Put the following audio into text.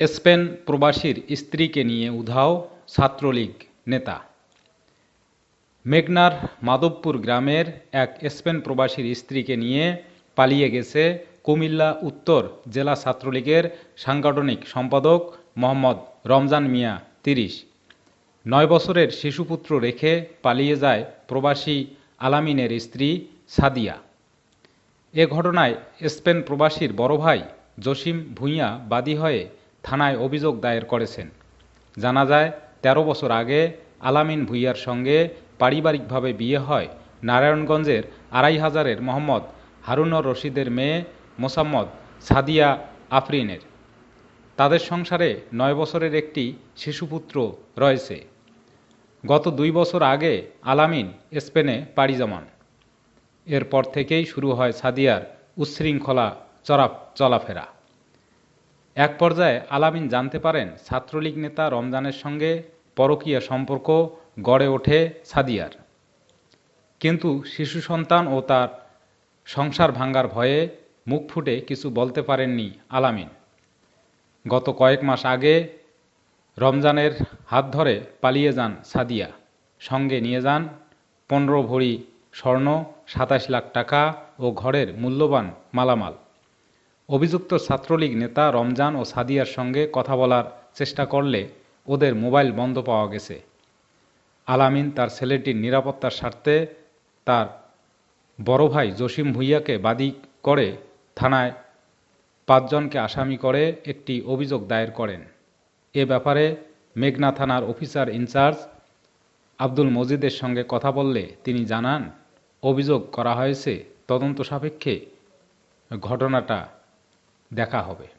Spain প্রবাসীর স্ত্রীকে নিয়ে উধাও ছাত্রলীগ নেতা। মেঘনার মাধবপুর গ্রামের এক স্পেন প্রবাসীর স্ত্রীকে নিয়ে পালিয়ে গেছে কুমিল্লা উত্তর জেলা ছাত্রলীগের সাংগঠনিক সম্পাদক মোহাম্মদ রমজান মিয়া তিরিশ। নয় বছরের শিশুপুত্র রেখে পালিয়ে যায় প্রবাসী আলামিনের স্ত্রী সাদিয়া। এ ঘটনায় স্পেন প্রবাসীর বড় ভাই জসিম ভূঁইয়া বাদী হয়ে থানায় অভিযোগ দায়ের করেছেন। জানা যায় ১৩ বছর আগে আলামিন ভূঁইয়ার সঙ্গে পারিবারিকভাবে বিয়ে হয় নারায়ণগঞ্জের আড়াই হাজারের মোহাম্মদ হারুনর রশিদের মেয়ে মোসাম্মদ সাদিয়া আফরিনের। তাদের সংসারে নয় বছরের একটি শিশুপুত্র রয়েছে। গত দুই বছর আগে আলামিন স্পেনে পাড়ি জমান। এরপর থেকেই শুরু হয় সাদিয়ার উচ্ছৃঙ্খলা চড়া চলাফেরা। এক পর্যায়ে আলামিন জানতে পারেন, ছাত্রলীগ নেতা রমজানের সঙ্গে পরকীয়া সম্পর্ক গড়ে ওঠে সাদিয়ার। কিন্তু শিশু সন্তান ও তার সংসার ভাঙ্গার ভয়ে মুখ ফুটে কিছু বলতে পারেননি আলামিন। গত কয়েক মাস আগে রমজানের হাত ধরে পালিয়ে যান সাদিয়া। সঙ্গে নিয়ে যান পনেরো ভরি স্বর্ণ, সাতাশ লাখ টাকা ও ঘরের মূল্যবান মালামাল। অভিযুক্ত ছাত্রলীগ নেতা রমজান ও সাদিয়ার সঙ্গে কথা বলার চেষ্টা করলে ওদের মোবাইল বন্ধ পাওয়া গেছে। আলামিন তার ছেলেটির নিরাপত্তার স্বার্থে তার বড় ভাই জসিম ভুইয়াকে বাদী করে থানায় পাঁচজনকে আসামি করে একটি অভিযোগ দায়ের করেন। এ ব্যাপারে মেঘনা থানার অফিসার ইনচার্জ আব্দুল মজিদের সঙ্গে কথা বললে তিনি জানান, অভিযোগ করা হয়েছে তদন্ত সাপেক্ষে ঘটনাটা দেখা হবে।